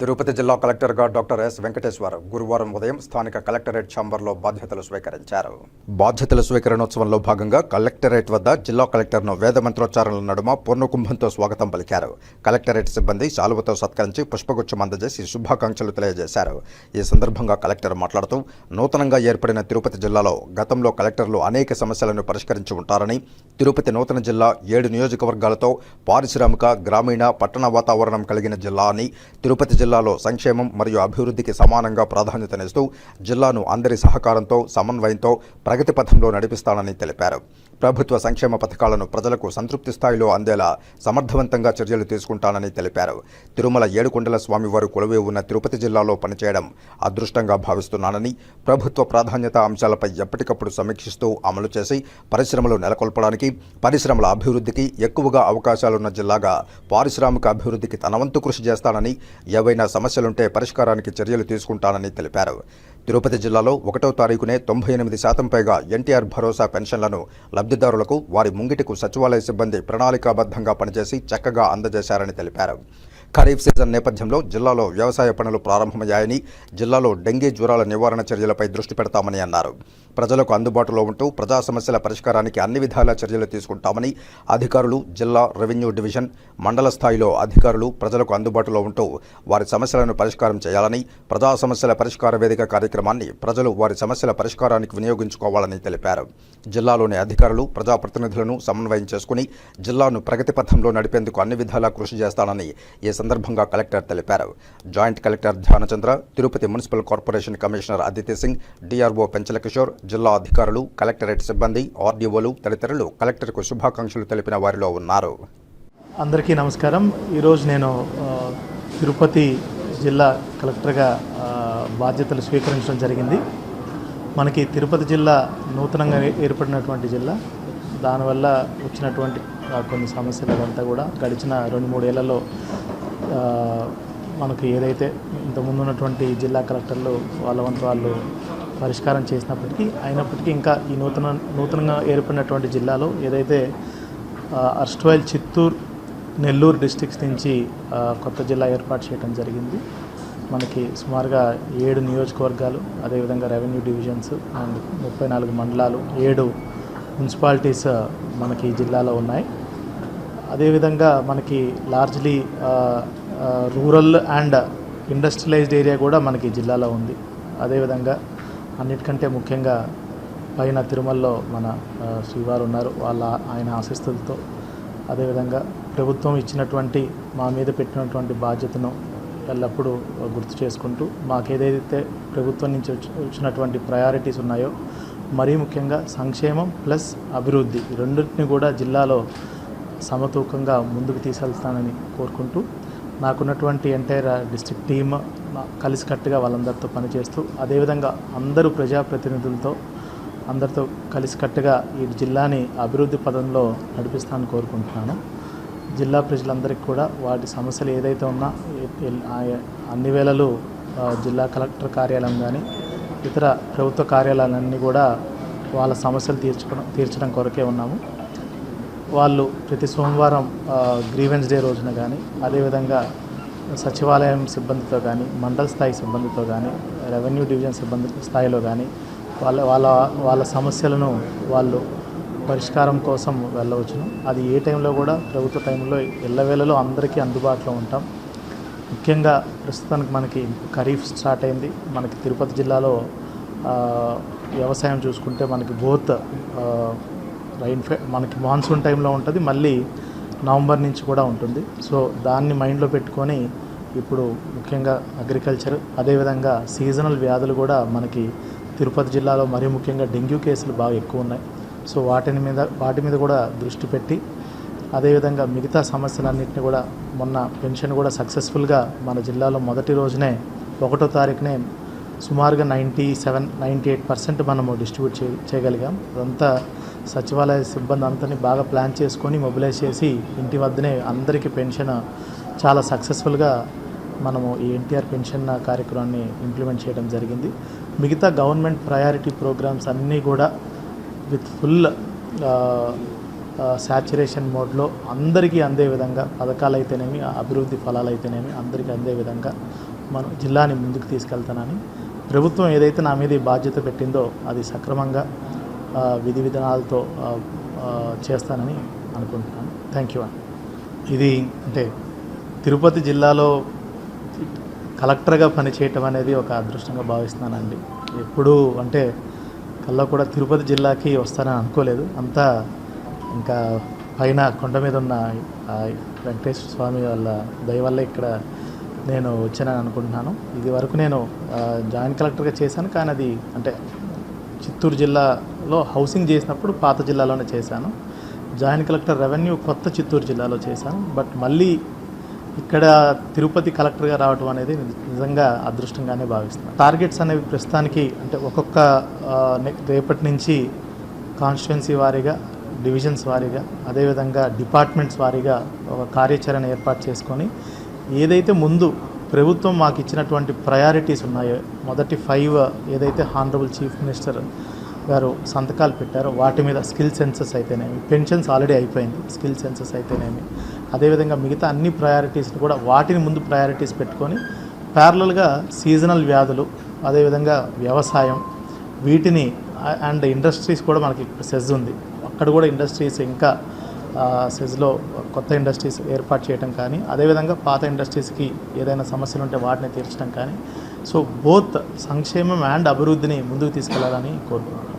తిరుపతి జిల్లా కలెక్టర్గా doctor yes Venkateshwar గురువారం ఉదయం స్థానిక కలెక్టరేట్ ఛాంబర్లో బాధ్యతలు స్వీకరించారు. బాధ్యతల స్వీకరణోత్సవంలో భాగంగా కలెక్టరేట్ వద్ద జిల్లా కలెక్టర్ను వేద మంత్రోచ్చారణల నడుమ పూర్ణకుంభంతో స్వాగతం పలికారు. కలెక్టరేట్ సిబ్బంది శాలువతో సత్కరించి పుష్పగుచ్చం అందజేసి శుభాకాంక్షలు తెలియజేశారు. ఈ సందర్భంగా కలెక్టర్ మాట్లాడుతూ నూతనంగా ఏర్పడిన తిరుపతి జిల్లాలో గతంలో కలెక్టర్లు అనేక సమస్యలను పరిష్కరించి ఉంటారని తిరుపతి నూతన జిల్లా ఏడు నియోజకవర్గాలతో పారిశ్రామిక గ్రామీణ పట్టణ వాతావరణం కలిగిన జిల్లా అని తిరుపతి జిల్లాలో సంక్షేమం మరియు అభివృద్ధికి సమానంగా ప్రాధాన్యతనిస్తూ జిల్లాను అందరి సహకారంతో సమన్వయంతో ప్రగతి పథంలో నడిపిస్తానని తెలిపారు. ప్రభుత్వ సంక్షేమ పథకాలను ప్రజలకు సంతృప్తి స్థాయిలో అందేలా సమర్థవంతంగా చర్యలు తీసుకుంటానని తెలిపారు. తిరుమల ఏడుకొండల స్వామివారు కొలువే ఉన్న తిరుపతి జిల్లాలో పనిచేయడం అదృష్టంగా భావిస్తున్నానని ప్రభుత్వ ప్రాధాన్యత అంశాలపై ఎప్పటికప్పుడు సమీక్షిస్తూ అమలు చేసి పరిశ్రమలు నెలకొల్పడానికి పరిశ్రమల అభివృద్ధికి ఎక్కువగా అవకాశాలున్న జిల్లాగా పారిశ్రామిక అభివృద్ధికి తన వంతు కృషి చేస్తానని ఏవైనా సమస్యలుంటే పరిష్కారానికి చర్యలు తీసుకుంటానని తెలిపారు. తిరుపతి జిల్లాలో ఒకటో తారీఖునే తొంభై ఎనిమిది శాతం పైగా ఎన్టీఆర్ భరోసా పెన్షన్లను లబ్ధిదారులకు వారి ముంగిటికు సచివాలయ సిబ్బంది ప్రణాళికాబద్ధంగా పనిచేసి చక్కగా అందజేశారని తెలిపారు. ఖరీఫ్ సీజన్ నేపథ్యంలో జిల్లాలో వ్యవసాయ పనులు ప్రారంభమయ్యాయని జిల్లాలో డెంగీ జ్వరాల నివారణ చర్యలపై దృష్టి పెడతామని అన్నారు. ప్రజలకు అందుబాటులో ఉంటూ ప్రజా సమస్యల పరిష్కారానికి అన్ని విధాల చర్యలు తీసుకుంటామని అధికారులు జిల్లా రెవెన్యూ డివిజన్ మండల స్థాయిలో అధికారులు ప్రజలకు అందుబాటులో ఉంటూ వారి సమస్యలను పరిష్కారం చేయాలని ప్రజా సమస్యల పరిష్కార వేదిక కార్యక్రమాన్ని ప్రజలు వారి సమస్యల పరిష్కారానికి వినియోగించుకోవాలని తెలిపారు. జిల్లాలోని అధికారులు ప్రజాప్రతినిధులను సమన్వయం చేసుకుని జిల్లాను ప్రగతి పథంలో నడిపేందుకు అన్ని విధాలా కృషి చేస్తానని ఈ సందర్భంగా కలెక్టర్ తెలిపారు. Joint collector Dhyanachandra Tirupati municipal corporation commissioner Aditi Singh DRO Penchala Kishore జిల్లా అధికారులు కలెక్టరేట్ సిబ్బంది ఆర్డీఓలు తదితరులు కలెక్టర్కు శుభాకాంక్షలు తెలిపిన వారిలో ఉన్నారు. అందరికీ నమస్కారం. ఈరోజు నేను తిరుపతి జిల్లా కలెక్టర్గా బాధ్యతలు స్వీకరించడం జరిగింది. మనకి తిరుపతి జిల్లా నూతనంగా ఏర్పడినటువంటి జిల్లా. దానివల్ల వచ్చినటువంటి కొన్ని సమస్యలు అదంతా కూడా గడిచిన రెండు మూడు ఏళ్ళలో మనకు ఏదైతే ఇంతకుముందు ఉన్నటువంటి జిల్లా కలెక్టర్లు వాళ్ళ వంతు వాళ్ళు పరిష్కారం చేసినప్పటికీ అయినప్పటికీ ఇంకా ఈ నూతన నూతనంగా ఏర్పడినటువంటి జిల్లాలో ఏదైతే అర్స్ట్వైల్ చిత్తూరు నెల్లూరు డిస్టిక్స్ నుంచి కొత్త జిల్లా ఏర్పాటు చేయడం జరిగింది. మనకి సుమారుగా ఏడు నియోజకవర్గాలు అదేవిధంగా రెవెన్యూ డివిజన్స్ అండ్ ముప్పై నాలుగు మండలాలు ఏడు మున్సిపాలిటీస్ మనకి ఈ జిల్లాలో ఉన్నాయి. అదేవిధంగా మనకి largely rural and industrialised area కూడా మనకి జిల్లాలో ఉంది. అదేవిధంగా అన్నిటికంటే ముఖ్యంగా పైన తిరుమలలో మన శ్రీవారు ఉన్నారు. వాళ్ళ ఆయన ఆశిస్తులతో అదేవిధంగా ప్రభుత్వం ఇచ్చినటువంటి మా మీద పెట్టినటువంటి బాధ్యతను ఎల్లప్పుడూ గుర్తు చేసుకుంటూ మాకేదైతే ప్రభుత్వం నుంచి వచ్చి- వచ్చినటువంటి ప్రయారిటీస్ ఉన్నాయో మరీ ముఖ్యంగా సంక్షేమం ప్లస్ అభివృద్ధి రెండింటిని కూడా జిల్లాలో సమతూకంగా ముందుకు తీసుకెళ్తానని కోరుకుంటూ నాకున్నటువంటి ఎంటైర్ డిస్ట్రిక్ట్ టీమ్ కలిసికట్టుగా వాళ్ళందరితో పనిచేస్తూ అదేవిధంగా అందరూ ప్రజాప్రతినిధులతో అందరితో కలిసికట్టుగా ఈ జిల్లాని అభివృద్ధి పదంలో నడిపిస్తానని కోరుకుంటున్నాను. జిల్లా ప్రజలందరికీ కూడా వాటి సమస్యలు ఏదైతే ఉన్నా అన్ని వేళలు జిల్లా కలెక్టర్ కార్యాలయం కానీ ఇతర ప్రభుత్వ కార్యాలయాలన్నీ కూడా వాళ్ళ సమస్యలు తీర్చుకోవడం తీర్చడం కొరకే ఉన్నాము. వాళ్ళు ప్రతి సోమవారం గ్రీవెన్స్ డే రోజున కానీ అదేవిధంగా సచివాలయం సిబ్బందితో కానీ మండల స్థాయి సిబ్బందితో కానీ రెవెన్యూ డివిజన్ సిబ్బంది స్థాయిలో కానీ వాళ్ళ వాళ్ళ వాళ్ళ సమస్యలను వాళ్ళు పరిష్కారం కోసం వెళ్ళవచ్చును. అది ఏ టైంలో కూడా ప్రభుత్వ టైంలో ఎల్లవేళలో అందరికీ అందుబాటులో ఉంటాం. ముఖ్యంగా ప్రస్తుతానికి మనకి ఖరీఫ్ స్టార్ట్ అయింది. మనకి తిరుపతి జిల్లాలో వ్యవసాయం చూసుకుంటే మనకి బోత్ రైన్ మనకి మాన్సూన్ టైంలో ఉంటుంది. మళ్ళీ నవంబర్ నుంచి కూడా ఉంటుంది. సో దాన్ని మైండ్లో పెట్టుకొని ఇప్పుడు ముఖ్యంగా అగ్రికల్చర్ అదేవిధంగా సీజనల్ వ్యాధులు కూడా మనకి తిరుపతి జిల్లాలో మరీ ముఖ్యంగా డెంగ్యూ కేసులు బాగా ఎక్కువ ఉన్నాయి. సో వాటిని మీద వాటి మీద కూడా దృష్టి పెట్టి అదేవిధంగా మిగతా సమస్యలన్నింటినీ కూడా మొన్న పెన్షన్ కూడా సక్సెస్ఫుల్గా మన జిల్లాలో మొదటి రోజునే ఒకటో తారీఖునే సుమారుగా ninety seven ninety eight percent మనము డిస్ట్రిబ్యూట్ చే చేయగలిగాం. అదంతా సచివాలయ సిబ్బంది అంతని బాగా ప్లాన్ చేసుకొని మొబిలైజ్ చేసి ఇంటి వద్దనే అందరికీ పెన్షన్ చాలా సక్సెస్ఫుల్గా మనము ఈ ఎన్టీఆర్ పెన్షన్ కార్యక్రమాన్ని ఇంప్లిమెంట్ చేయడం జరిగింది. మిగతా గవర్నమెంట్ ప్రయారిటీ ప్రోగ్రామ్స్ అన్నీ కూడా విత్ ఫుల్ శాచురేషన్ మోడ్లో అందరికీ అందే విధంగా పథకాలు అయితేనేమి అభివృద్ధి ఫలాలు అయితేనేమి అందరికీ అందే విధంగా మనం జిల్లాని ముందుకు తీసుకెళ్తానని ప్రభుత్వం ఏదైతే నా మీద ఈ బాధ్యత పెట్టిందో అది సక్రమంగా విధి విధానాలతో చేస్తానని అనుకుంటున్నాను. థ్యాంక్ యూ అండి ఇది అంటే తిరుపతి జిల్లాలో కలెక్టర్గా పనిచేయటం అనేది ఒక అదృష్టంగా భావిస్తున్నానండి. ఎప్పుడూ అంటే కల్లా కూడా తిరుపతి జిల్లాకి వస్తానని అనుకోలేదు. అంతా ఇంకా పైన కొండ మీద ఉన్న ఆ వెంకటేశ్వర స్వామి వాళ్ళ దయ వల్ల ఇక్కడ నేను వచ్చానని అనుకుంటున్నాను. ఇది వరకు నేను జాయింట్ కలెక్టర్గా చేశాను. కానీ అది అంటే చిత్తూరు జిల్లాలో హౌసింగ్ చేసినప్పుడు పాత జిల్లాలోనే చేశాను. జాయింట్ కలెక్టర్ రెవెన్యూ కొత్త చిత్తూరు జిల్లాలో చేశాను. బట్ మళ్ళీ ఇక్కడ తిరుపతి కలెక్టర్గా రావడం అనేది నిజంగా అదృష్టంగానే భావిస్తున్నాను టార్గెట్స్ అనేవి ప్రస్తుతానికి అంటే ఒక్కొక్క రేపటి నుంచి కాన్స్టిట్యున్సీ వారీగా డివిజన్స్ వారీగా అదేవిధంగా డిపార్ట్మెంట్స్ వారీగా ఒక కార్యాచరణ ఏర్పాటు చేసుకొని ఏదైతే ముందు ప్రభుత్వం మాకు ఇచ్చినటువంటి ప్రయారిటీస్ ఉన్నాయో. మొదటి ఫైవ్ ఏదైతే హానరబుల్ చీఫ్ మినిస్టర్ గారు సంతకాలు పెట్టారో వాటి మీద స్కిల్ సెన్సెస్ అయితేనేమి పెన్షన్స్ ఆల్రెడీ అయిపోయింది. స్కిల్ సెన్సెస్ అయితేనేమి. అదేవిధంగా మిగతా అన్ని ప్రయారిటీస్ కూడా వాటిని ముందు ప్రయారిటీస్ పెట్టుకొని ప్యారలల్గా సీజనల్ వ్యాధులు అదేవిధంగా వ్యవసాయం వీటిని అండ్ ఇండస్ట్రీస్ కూడా మనకి ఇప్పుడు సెజ్ ఉంది. అక్కడ కూడా ఇండస్ట్రీస్ ఇంకా సెజ్లో కొత్త ఇండస్ట్రీస్ ఏర్పాటు చేయడం కానీ అదేవిధంగా పాత ఇండస్ట్రీస్కి ఏదైనా సమస్యలు ఉంటే వాటిని తీర్చడం కానీ సో బోత్ సంక్షేమం అండ్ అభివృద్ధిని ముందుకు తీసుకెళ్ళాలని కోరుకుంటున్నాను.